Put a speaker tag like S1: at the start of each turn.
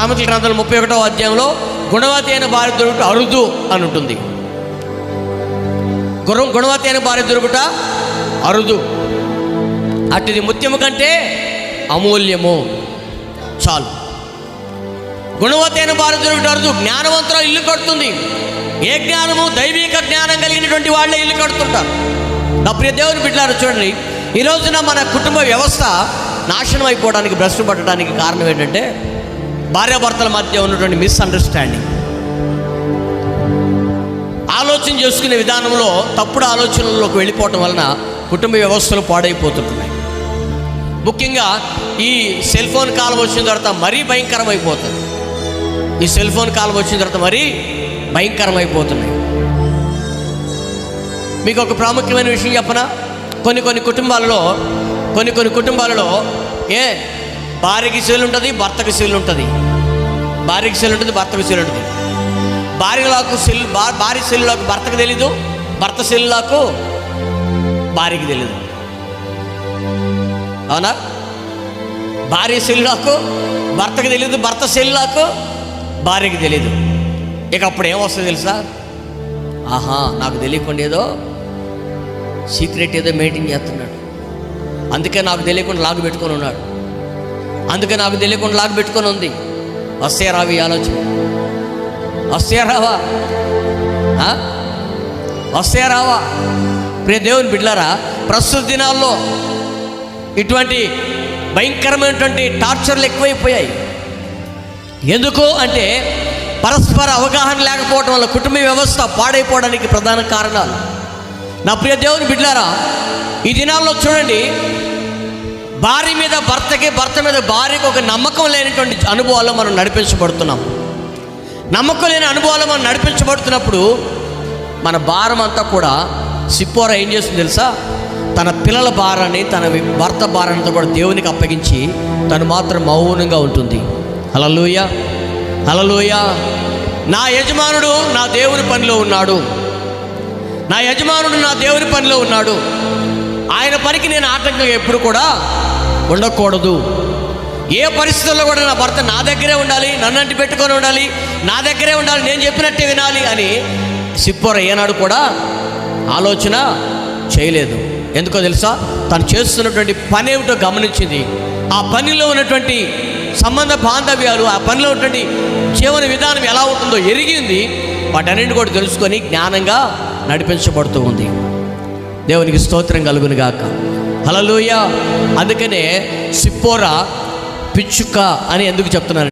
S1: సామెతల గ్రంథాలు ముప్పై ఒకటో అధ్యాయంలో గుణవతి అయిన భార్య దొరుకుట అరుదు అని ఉంటుంది గుర్రం గుణవతి అయిన భార్య దొరుకుట అరుదు. అటుది ముత్యము కంటే అమూల్యము. చాలు. గుణవతైన భార్య దొరుకుట అరుదు. జ్ఞానవంతులు ఇల్లు కడుతుంది. ఏ జ్ఞానము? దైవిక జ్ఞానం కలిగినటువంటి వాళ్ళే ఇల్లు కడుతుంటారు. నా ప్రియ దేవుని బిడ్డలారు చూడండి. ఈ రోజున మన కుటుంబ వ్యవస్థ నాశనం అయిపోవడానికి భ్రష్టు పట్టడానికి కారణం ఏంటంటే భార్యాభర్తల మధ్య ఉన్నటువంటి మిస్అండర్స్టాండింగ్ ఆలోచన చేసుకునే విధానంలో తప్పుడు ఆలోచనల్లోకి వెళ్ళిపోవటం వలన కుటుంబ వ్యవస్థలు పాడైపోతుంటున్నాయి ముఖ్యంగా ఈ సెల్ ఫోన్ కాలం వచ్చిన తర్వాత మరీ భయంకరమైపోతుంది. ఈ సెల్ ఫోన్ కాలం వచ్చిన తర్వాత మరీ భయంకరమైపోతున్నాయి. మీకు ఒక ప్రాముఖ్యమైన విషయం చెప్పనా? కొన్ని కొన్ని కుటుంబాలలో కొన్ని కొన్ని కుటుంబాలలో ఏ భార్యకి సెల్ ఉంటుంది భర్తకి సెల్ ఉంటుంది. భార్యకి సెల్ ఉంటుంది భర్తకి సెల్ ఉంటుంది. భార్యలకు సెల్ భార్య సెల్లులకు భర్తకు తెలీదు భర్త సెల్లులకు భార్యకి తెలీదు. అవునా? భార్య సెల్లులకు భర్తకు తెలియదు భర్త సెల్లులకు భార్యకి తెలియదు ఇక అప్పుడు ఏమొస్తుంది తెలుసా? ఆహా నాకు తెలియకుండా ఏదో సీక్రెట్ ఏదో మెయింటైన్ చేస్తున్నాడు. అందుకే నాకు తెలియకుండా లాగు పెట్టుకొని ఉన్నాడు. అందుకే నాకు తెలియకుండా లాగు పెట్టుకొని ఉంది. వస్తే ఆలోచన. వస్తే రావా? ప్రియ దేవుని బిడ్లారా ప్రస్తుత దినాల్లో ఇటువంటి భయంకరమైనటువంటి టార్చర్లు ఎక్కువైపోయాయి. ఎందుకు అంటే పరస్పర అవగాహన లేకపోవడం వల్ల కుటుంబ వ్యవస్థ పాడైపోవడానికి ప్రధాన కారణాలు. నా ప్రియ దేవుని బిడ్డారా ఈ దినాల్లో చూడండి భార్య మీద భర్తకి భర్త మీద భార్యకి ఒక నమ్మకం లేనటువంటి అనుభవాలు మనం నడిపించబడుతున్నాం. నమ్మకం లేని అనుభవాలు మనం నడిపించబడుతున్నప్పుడు మన భారం అంతా కూడా సిప్పోర ఏం చేస్తుంది తెలుసా? తన పిల్లల భారాన్ని తన భర్త భారాన్ని కూడా దేవునికి అప్పగించి తను మాత్రం మౌనంగా ఉంటుంది. అలలోయ అలలోయ నా యజమానుడు నా దేవుని పనిలో ఉన్నాడు. నా యజమానుడు నా దేవుని పనిలో ఉన్నాడు. ఆయన పనికి నేను ఆటంకం ఎప్పుడు కూడా ఉండకూడదు. ఏ పరిస్థితుల్లో కూడా నా భర్త నా దగ్గరే ఉండాలి నన్ను అంటి పెట్టుకొని ఉండాలి నా దగ్గరే ఉండాలి నేను చెప్పినట్టే వినాలి అని సిప్పోర ఏనాడు కూడా ఆలోచన చేయలేదు. ఎందుకో తెలుసా? తను చేస్తున్నటువంటి పని ఏమిటో గమనించింది. ఆ పనిలో ఉన్నటువంటి సంబంధ బాంధవ్యాలు ఆ పనిలో ఉన్నటువంటి జీవన విధానం ఎలా ఉంటుందో ఎరిగింది. వాటన్నింటి కూడా తెలుసుకొని జ్ఞానంగా నడిపించబడుతూ ఉంది. దేవునికి స్తోత్రం కలుగును గాక. హలలోయ అందుకనే సిప్పోరా పిచ్చుక అని ఎందుకు చెప్తున్నారు?